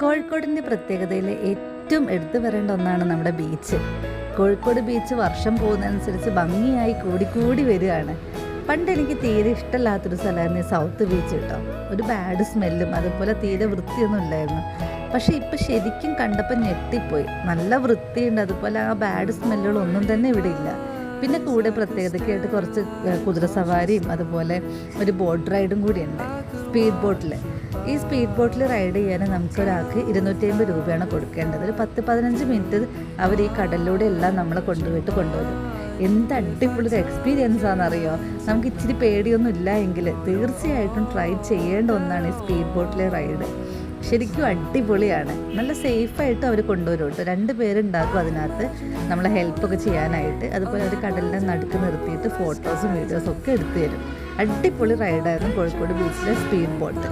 കോഴിക്കോടിന്റെ പ്രത്യേകതയിലെ ഏറ്റവും എടുത്തു വരേണ്ട ഒന്നാണ് നമ്മുടെ ബീച്ച്. കോഴിക്കോട് ബീച്ച് വർഷം പോകുന്നതനുസരിച്ച് ഭംഗിയായി കൂടിക്കൂടി വരികയാണ്. പണ്ട് എനിക്ക് തീരെ ഇഷ്ടമില്ലാത്തൊരു സ്ഥലമായിരുന്നു സൗത്ത് ബീച്ച് കേട്ടോ. ഒരു ബാഡ് സ്മെല്ലും അതുപോലെ തീരെ വൃത്തിയൊന്നും ഇല്ലായിരുന്നു. പക്ഷേ ഇപ്പം ശരിക്കും കണ്ടപ്പോൾ ഞെട്ടിപ്പോയി. നല്ല വൃത്തിയുണ്ട് അതുപോലെ ആ ബാഡ് സ്മെല്ലുകളൊന്നും തന്നെ ഇവിടെ ഇല്ല. പിന്നെ കൂടെ പ്രത്യേകതയ്ക്കായിട്ട് കുറച്ച് കുതിര സവാരിയും അതുപോലെ ഒരു ബോട്ട് റൈഡും കൂടിയുണ്ട്. സ്പീഡ് ബോട്ടിൽ ഈ സ്പീഡ് ബോട്ടിൽ റൈഡ് ചെയ്യാൻ നമുക്ക് ഒരാൾക്ക് ഇരുന്നൂറ്റി അമ്പത് രൂപയാണ് കൊടുക്കേണ്ടത്. ഒരു പത്ത് പതിനഞ്ച് മിനിറ്റ് അവർ ഈ കടലിലൂടെ എല്ലാം നമ്മളെ കൊണ്ടുപോയിട്ട് കൊണ്ടുവരും. എന്ത് അടിപൊളി ഒരു എക്സ്പീരിയൻസ് ആണെന്നറിയോ? നമുക്ക് ഇച്ചിരി പേടിയൊന്നും ഇല്ല എങ്കിൽ തീർച്ചയായിട്ടും ട്രൈ ചെയ്യേണ്ട ഒന്നാണ് ഈ സ്പീഡ് ബോട്ടിലെ റൈഡ് ശരിക്കും അടിപൊളിയാണ്. നല്ല സേഫായിട്ട് അവർ കൊണ്ടുവരും കേട്ടോ. രണ്ട് പേരുണ്ടാക്കും അതിനകത്ത് നമ്മളെ ഹെൽപ്പൊക്കെ ചെയ്യാനായിട്ട്. അതുപോലെ അവർ കടലിന്റെ നടുക്ക് നിർത്തിയിട്ട് ഫോട്ടോസും വീഡിയോസും ഒക്കെ എടുത്തു തരും. അടിപൊളി റൈഡായിരുന്നു കോഴിക്കോട് ബീച്ചിലെ സ്പീഡ് ബോട്ട്